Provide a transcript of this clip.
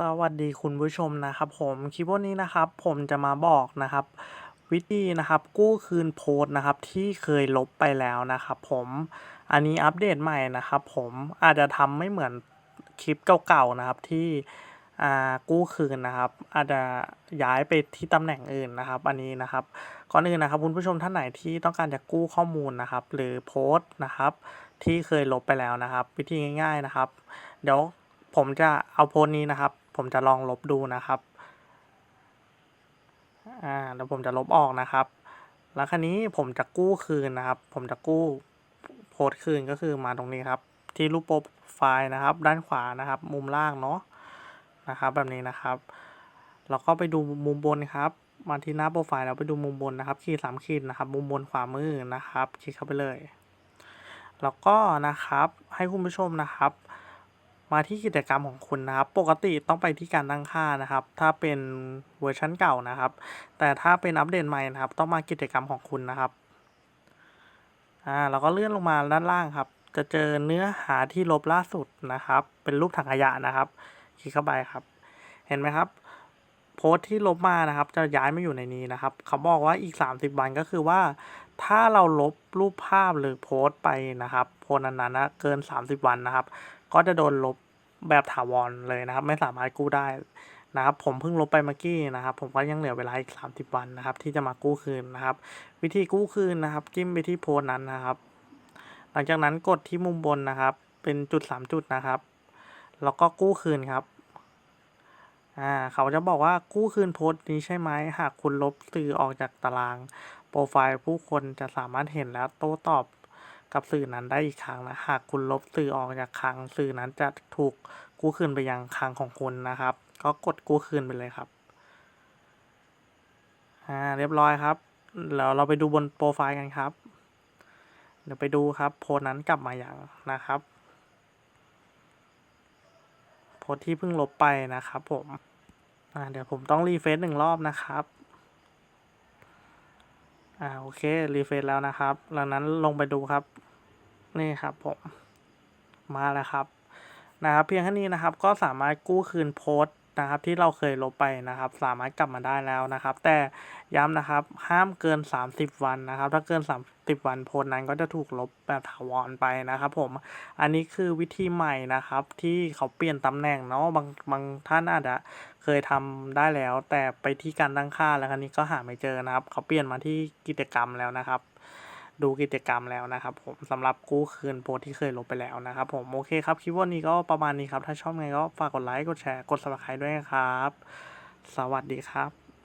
สวัสดีคุณผู้ชมนะครับผมคลิปวันนี้นะครับผมจะมาบอกนะครับ วิธีนะครับกู้คืนโพสต์นะครับที่เคยลบไปแล้วนะครับผมอันนี้อัปเดตใหม่นะครับผมอาจจะทำไม่เหมือนคลิปเก่าๆนะครับที่อ่ากู้คืนนะครับ อาจจะย้ายไปที่ตำแหน่งอื่นนะครับ อันนี้นะครับก่อนอื่นนะครับคุณผู้ชมท่านไหนที่ต้องการจะกู้ข้อมูลนะครับ หรือโพสต์นะครับ ที่เคยลบไปแล้วนะครับ วิธีง่าย ๆนะครับ เดี๋ยวผมจะเอาโพสต์นี้นะครับ ผมจะลองลบดูนะครับ อ่าเดี๋ยวผมจะลบออกนะครับ แล้วคราวนี้ผมจะกู้คืนนะครับ ผมจะกู้โพสคืนก็คือมาตรงนี้ครับ ที่รูปโปรไฟล์นะครับ ด้านขวานะครับ มุมล่างเนาะนะครับ แบบนี้นะครับแล้วก็ไปดูมุมบนครับ มาที่หน้าโปรไฟล์แล้วไปดูมุมบนนะครับ ขีดสามขีดนะครับ มุมบนขวามือนะครับ คลิกเข้าไปเลย แล้วก็นะครับให้คุณผู้ชมนะครับ มาที่กิจกรรมของคุณนะครับ ปกติต้องไปที่การตั้งค่านะครับ ถ้าเป็นเวอร์ชันเก่านะครับ แต่ถ้าเป็นอัปเดตใหม่นะครับ ต้องมากิจกรรมของคุณนะครับ อ่าเราก็เลื่อนลงมาด้านล่างครับ จะเจอเนื้อหาที่ลบล่าสุดนะครับ เป็นรูปถังขยะนะครับ คลิกเข้าไปครับ เห็นไหมครับ โพสต์ที่ลบมานะครับ จะย้ายมาอยู่ในนี้นะครับเขาบอกว่าอีก 30 วันก็คือว่า ถ้าเราลบรูปภาพหรือโพสต์ไปนะครับ โพสต์นั้นๆนะเกิน 30 วันนะครับก็จะโดนลบแบบถาวรเลยนะครับ ไม่สามารถกู้ได้นะครับผมเพิ่งลบไปเมื่อกี้นะครับ ผมก็ยังเหลือเวลาอีก 30 วันนะครับ ที่จะมากู้คืนนะครับ วิธีกู้คืนนะครับ จิ้มไปที่โพสนั้นนะครับ หลังจากนั้นกดที่มุมบนนะครับ เป็นจุด 3 จุดนะครับ แล้วก็กู้คืนครับอ่าเขาจะบอกว่ากู้คืนโพสต์นี้ใช่ไหมหากคุณลบสื่อออกจากตาราง โปรไฟล์ผู้คนจะสามารถเห็นและโต้ตอบ กับสื่อนั้นได้อีกครั้งนะหากคุณลบสื่อออกจากคลังสื่อนั้นจะถูกกู้คืนไปยังคลังของคุณนะครับ ก็กดกู้คืนไปเลยครับอ่าเรียบร้อยครับแล้วเราไปดูบนโปรไฟล์กันครับ เดี๋ยวไปดูครับโพสนั้นกลับมาอย่างนะครับโพสที่เพิ่งลบไปนะครับผมอ่าเดี๋ยวผมต้องรีเฟซหนึ่งรอบนะครับ อ่าโอเครีเฟซแล้วนะครับ หลังนั้นลงไปดูครับ นี่ครับผมมาแล้วครับนะครับเพียงแค่นี้นะครับก็สามารถกู้คืนโพสต์ นะครับที่เราเคยลบไปนะครับ สามารถกลับมาได้แล้วนะครับ แต่ย้ำนะครับห้ามเกิน 30 วันนะครับ ถ้าเกิน 30 วันโพสต์นั้นก็จะถูกลบแบบถาวรไปนะครับ ผมอันนี้คือวิธีใหม่นะครับ ที่เขาเปลี่ยนตำแหน่งเนาะบางบางท่านอาจจะเคยทำได้แล้ว แต่ไปที่การตั้งค่าแล้วคราวนี้ก็หาไม่เจอนะครับ เขาเปลี่ยนมาที่กิจกรรมแล้วนะครับ ดูกิจกรรมแล้วนะครับผมสำหรับกู้คืนโพสที่เคยลบไปแล้วนะครับผมโอเคครับคลิปวันนี้ก็ประมาณนี้ครับ ถ้าชอบไงก็ฝากกดไลค์กดแชร์กด subscribe ด้วยนะครับ สวัสดีครับ